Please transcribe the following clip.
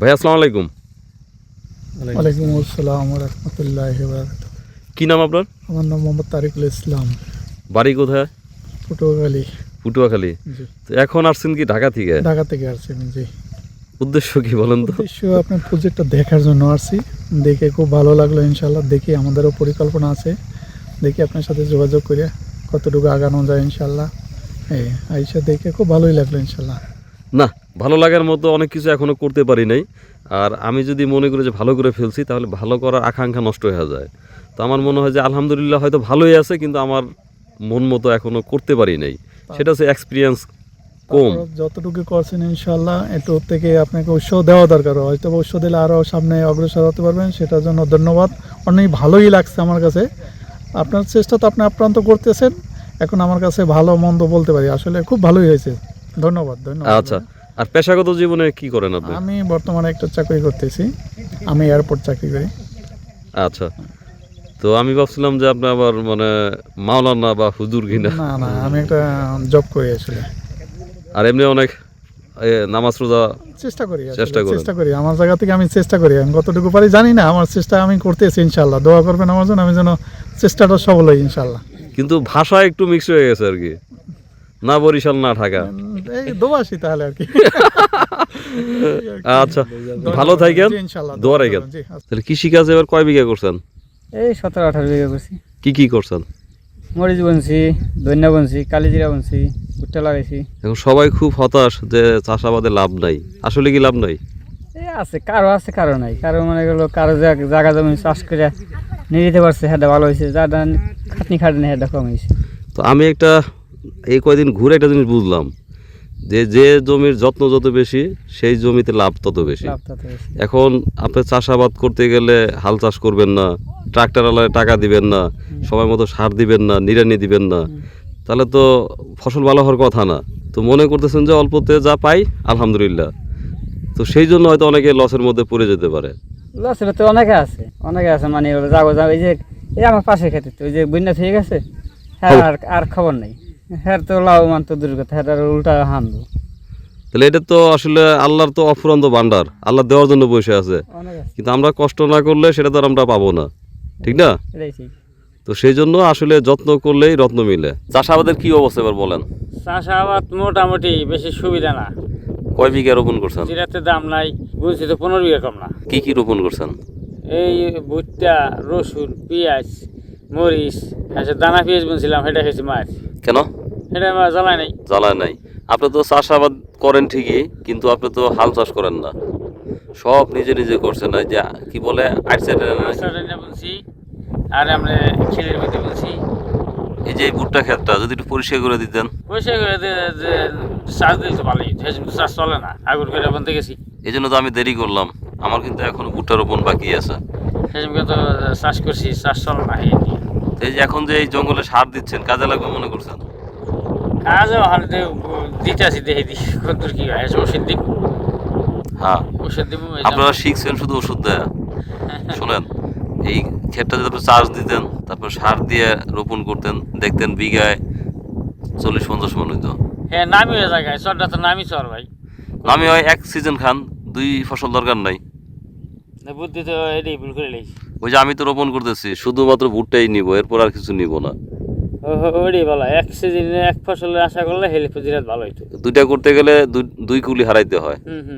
ভাই আসসালামু আলাইকুম। ওয়ালাইকুম আসসালাম রহমতুল্লাহ কি নাম আপনার? আমার নাম মোহাম্মদ তারিকুল ইসলাম। বাড়ি কোথায়? পটুয়াখালী। পুটুয়াখালী। তো এখন আসছেন কি ঢাকা থেকে? ঢাকা থেকে আসছি জি। উদ্দেশ্য কি বলেন তো? উদ্দেশ্য আপনার প্রজেক্টটা দেখার জন্য আসছি। দেখে খুব ভালো লাগল ইনশাল্লাহ দেখি আমাদেরও পরিকল্পনা আছে। দেখি আপনার সাথে যোগাযোগ করে কতটুকু আগানো যায় ইনশাল্লাহ এই আইসা দেখে খুব ভালোই লাগল ইনশাল্লাহ না ভালো লাগার মতো অনেক কিছু এখনও করতে পারি নাই। আর আমি যদি মনে করি যে ভালো করে ফেলছি তাহলে ভালো করার আকাঙ্ক্ষা নষ্ট হয়ে যায়। তো আমার মনে হয় যে আলহামদুলিল্লাহ হয়তো ভালোই আছে কিন্তু আমার মন মতো এখনও করতে পারি নাই। সেটা হচ্ছে এক্সপিরিয়েন্স কম। যতটুকু করছেন ইনশাল্লাহ ওর থেকে আপনাকে উৎসাহ দেওয়া দরকার হয়তো উৎসাহ দিলে আরও সামনে অগ্রসর হতে পারবেন সেটার জন্য ধন্যবাদ। অনেক ভালোই লাগছে আমার কাছে। আপনার চেষ্টা তো আপনি আপ্রান্ত করতেছেন এখন আমার কাছে ভালো মন্দ বলতে পারি। আসলে খুব ভালোই হয়েছে। ধন্যবাদ ধন্যবাদ। আচ্ছা। আর পেশাগত জীবনে কি করেন আপনি? আমি বর্তমানে একটা চাকরি করতেছি। আমি এয়ারপোর্ট চাকরি করি। আচ্ছা। তো আমি ভাবছিলাম যে আপনি আবার মানে মাওলানা বা হুজুর কিনা। না না আমি একটা জব করি আসলে। আর এমনি অনেক নামাজ রোজা চেষ্টা করি চেষ্টা করি চেষ্টা করি। আমার জায়গা থেকে আমি চেষ্টা করি। আমি কতটুকু পারি জানি না। আমার চেষ্টা আমি করতেছি ইনশাল্লাহ দোয়া করবেন আমার জন্য আমি যেন চেষ্টাটা সফল হই ইনশাল্লাহ কিন্তু ভাষা একটু মিক্স হয়ে গেছে আর কি। না বরিশাল না ঢাকা। এই দোবাসি তাহলে আর কি। আচ্ছা ভালো থাকেন। দোয়া রাখেন। আচ্ছা। তাহলে কৃষিকাজ এবার কয় বিঘা করছেন? এই সতেরো আঠারো বিঘা করছি। কি কি করছেন? মরিচ বুনছি ধনিয়া বুনছি কালিজিরা বুনছি ভুট্টা লাগাইছি। এখন সবাই খুব হতাশ যে চাষাবাদে লাভ নাই। আসলে কি লাভ নাই? এই আছে কারও আছে কারও নাই। কারও মনে গেলো কারও জায়গা জমি চাষ করে নিয়ে যেতে পারছে হ্যাঁ ভালো হয়েছে যারা খাটনি খাটনি হ্যাঁ কম হয়েছে তো আমি একটা এই কয়দিন ঘুরে একটা জিনিস বুঝলাম যে যে জমির যত্ন যত বেশি সেই জমিতে লাভ তত বেশি। এখন আপনি চাষাবাদ করতে গেলে হাল চাষ করবেন না ট্রাক্টর আলায় টাকা দিবেন না সময় মতো সার দিবেন না নিরানি দিবেন না। তাহলে তো ফসল ভালো হওয়ার কথা না। তো মনে করতেছেন যে অল্পতে যা পাই আলহামদুলিল্লাহ। তো সেই জন্য হয়তো অনেকে লসের মধ্যে পড়ে যেতে পারে। লস তো অনেকে আছে অনেকে আছে মানে যাব যাব এই যে এই আমার পাশে খেতে তো ওই যে বন্যা থেকে গেছে হ্যাঁ। আর আর খবর নেই। হ্যাঁ তো লাভবান তো দূর কথা হ্যাঁ উল্টা হানবো তাহলে এটা তো আসলে আল্লাহর তো অফুরন্ত ভান্ডার আল্লাহ দেওয়ার জন্য বসে আছে। কিন্তু আমরা কষ্ট না করলে সেটা তো আমরা পাবো না। ঠিক না? তো সেই জন্য আসলে যত্ন করলেই রত্ন মিলে। চাষাবাদের কি অবস্থা এবার বলেন? চাষাবাদ মোটামুটি বেশি সুবিধা না। কয় বিঘা রোপণ করছেন? জিরাতে দাম নাই বুঝছি তো পনেরো বিঘা কম না। কি কি রোপণ করছেন? এই ভুট্টা রসুন পেঁয়াজ মরিচ আচ্ছা দানা পেঁয়াজ বুনছিলাম সেটা খেয়েছি মাছ। কেন? সেটা আমার জ্বালায় নাই। জ্বালায় নাই। আপনি তো চাষাবাদ করেন ঠিকই কিন্তু আপনি তো হাল চাষ করেন না। সব নিজে নিজে করছেন না যে কি বলে বুনছি আর আমরা মধ্যে বুনছি এই যে ভুট্টা ক্ষেতটা যদি একটু পরিষ্কার করে দিতেন। পয়সা করে চাষ দিল তো ভালোই চাষ চলে না আগুন করে গেছি। এই জন্য তো আমি দেরি করলাম। আমার কিন্তু এখনও ভুট্টা রোপণ বাকি আছে। সেসব তো চাষ করছি চাষ চলে না এই যে এখন যে এই জঙ্গলে সার দিচ্ছেন কাজে লাগবে মনে করছেন? কাজও দিতে আসি দেখে দিই কি হয়? এসব ওষুধ দিব। হ্যাঁ। ওষুধ দিব আপনারা শিখছেন শুধু ওষুধ দেয়া। শোনেন এই ক্ষেতটা যদি চার্জ দিতেন তারপর সার দিয়ে রোপণ করতেন দেখতেন বিঘায় চল্লিশ পঞ্চাশ মন হইতো। হ্যাঁ নামি হয়ে জায়গায় চরটা তো নামি চর ভাই। আমি হয় এক সিজন খান দুই ফসল দরকার নাই। বুদ্ধি তো এটাই ভুল করে লেগেছি ওই যে আমি তো রোপণ করতেছি শুধুমাত্র ভুট্টাই নিব এরপর আর কিছু নিব না। এক সিজনে এক ফসলের আশা করলে ভালো হইতো। দুইটা করতে গেলে দুই- দুই কুলি হারাইতে হয়। হুম হুম।